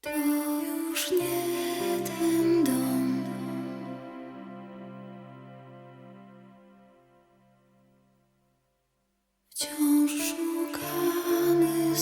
To już nie ten dom. Wciąż szukamy.